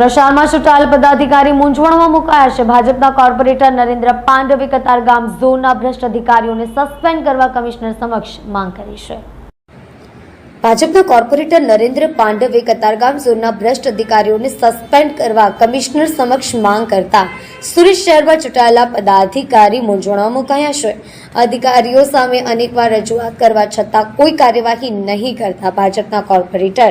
રશાળમાં ચૂંટાયેલ પદાધિકારી મૂંઝવણમાં મુકાયા છે. ભાજપના કોર્પોરેટર નરેન્દ્ર પાંડવે કતારગામ ઝોનના ભ્રષ્ટ અધિકારીઓને સસ્પેન્ડ કરવા કમિશનર સમક્ષ માંગ કરી છે. ભાજપના કોર્પોરેટર નરેન્દ્ર પાંડવે કતારગામ ઝોનના ભ્રષ્ટ અધિકારીઓને સસ્પેન્ડ કરવા કમિશનર સમક્ષ માંગ કરતા સુરત શહેરમાં ચૂંટાયેલા પદાધિકારી મૂંઝવણમાં મુકાયા છે. અધિકારીઓ સામે અનેકવાર રજૂઆત કરવા છતાં કોઈ કાર્યવાહી નહીં કરતા ભાજપના કોર્પોરેટર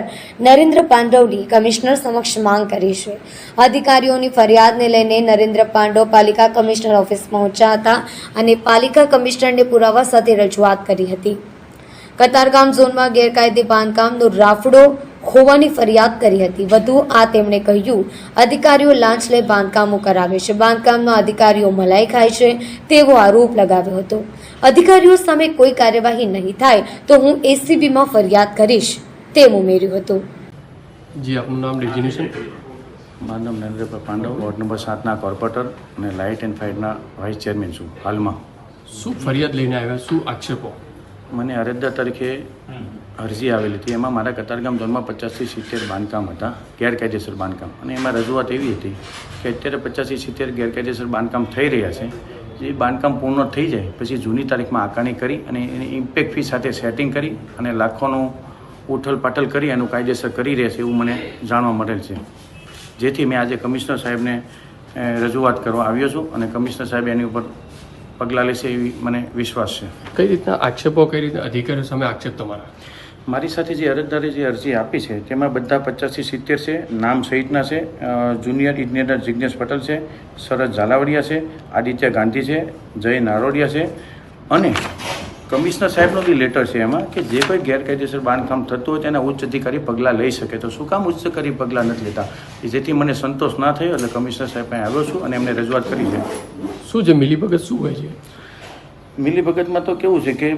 નરેન્દ્ર પાંડવની કમિશનર સમક્ષ માંગ કરી છે. અધિકારીઓની ફરિયાદને લઈને નરેન્દ્ર પાંડવ પાલિકા કમિશનર ઓફિસ પહોંચ્યા હતા અને પાલિકા કમિશનરને પુરાવા સાથે રજૂઆત કરી હતી. કતારગામ ઝોનમાં ગેરકાયદે બાંધકામનો રાફડો હોવાની ફરિયાદ કરી હતી. વધુ આ તેમણે કહ્યું અધિકારીઓ લાંચ લઈ બાંધકામો કરાવે છે. બાંધકામના અધિકારીઓ મલાઈ ખાય છે. તેવો આરોપ લગાવ્યો હતો. અધિકારીઓ સામે કોઈ કાર્યવાહી નહીં થાય તો હું એસીબીમાં ફરિયાદ કરીશ. તેમ ઉમેર્યું હતું. જી આપનું નામ ડેઝિનેશન મારું નામ નરેન્દ્ર પાંડવ વોર્ડ નંબર સાતના કોર્પોરેટર અને લાઇટ એન્ડ ફાયરના વાઇસ ચેરમેન છું હાલમાં. શું ફરિયાદ લઈને આવ્યા? શું આક્ષેપો? મને અરજદાર તરીકે અરજી આવેલી હતી. એમાં મારા કતારગામ ઝોનમાં પચાસથી સિત્તેર બાંધકામ હતા ગેરકાયદેસર બાંધકામ. અને એમાં રજૂઆત એવી હતી કે અત્યારે પચાસથી સિત્તેર ગેરકાયદેસર બાંધકામ થઈ રહ્યા છે. જે બાંધકામ પૂર્ણ થઈ જાય પછી જૂની તારીખમાં આકારણી કરી અને એની ઇમ્પેક્ટ ફી સાથે સેટિંગ કરી અને લાખોનું ઉઠલ પાટલ કરી એનું કાયદેસર કરી રહેશે એવું મને જાણવા મળેલ છે. જેથી મેં આજે કમિશનર સાહેબને રજૂઆત કરવા આવ્યો છું અને કમિશનર સાહેબ એની ઉપર પગલાં લેશે એવી મને વિશ્વાસ છે. કઈ રીતના આક્ષેપો કઈ રીતના અધિકારીઓ સામે આક્ષેપ તમારા? મારી સાથે જે અરજદારે જે અરજી આપી છે તેમાં બધા પચાસથી સિત્તેર છે નામ સહિતના છે જુનિયર ઇજનેર જિજ્ઞેશ પટેલ છે શરદ ઝાલાવડિયા છે આદિત્ય ગાંધી છે જય નારોડિયા છે અને કમિશનર સાહેબનો બી લેટર છે એમાં કે જે કોઈ ગેરકાયદેસર બાંધકામ થતું હોય તેના ઉચ્ચ અધિકારી પગલાં લઈ શકે. તો શું કામ ઉચ્ચ અધિકારી પગલાં નથી લેતા? જેથી મને સંતોષ ના થયો એટલે કમિશનર સાહેબ પાસે આવ્યો છું અને એમને રજૂઆત કરી છે. શું છે મિલીભગત શું હોય છે? મિલીભગતમાં તો કેવું છે કે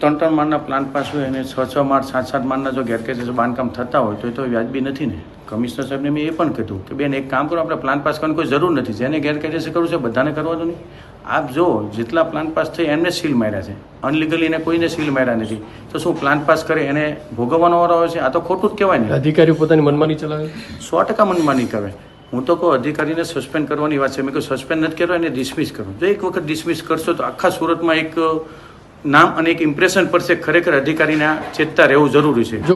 ત્રણ ત્રણ માળના પ્લાન પાસ હોય અને છ છ માળ સાત સાત માળના જો ગેરકાયદેસર બાંધકામ થતા હોય તો એ તો વ્યાજબી નથી ને. કમિશનર સાહેબને મેં એ પણ કીધું કે બેન એક કામ કરો આપણે પ્લાન પાસ કરવાની કોઈ જરૂર નથી. જેને ગેરકાયદેસર કરવું છે બધાને કરવા દો નહીં. આપ જો જેટલા પ્લાન પાસ થઈ એમને સીલ માર્યા છે. અનલીગલી એને કોઈને સીલ માર્યા નથી. તો શું પ્લાન પાસ કરે એને ભોગવવાનો વારો આવે છે? આ તો ખોટું જ કહેવાય ને. અધિકારીઓ પોતાની મનમાની ચલાવે? સો ટકા મનમાની કરે. હું તો કહું અધિકારીને સસ્પેન્ડ કરવાની વાત છે. મેં કહ્યું સસ્પેન્ડ નથી કરવા એને ડિસમિસ કરો. જો એક વખત ડિસમિસ કરશો તો આખા સુરતમાં એક નામ અને એક ઇમ્પ્રેશન પડશે. ખરેખર અધિકારીના ચેતતા રહેવું જરૂરી છે.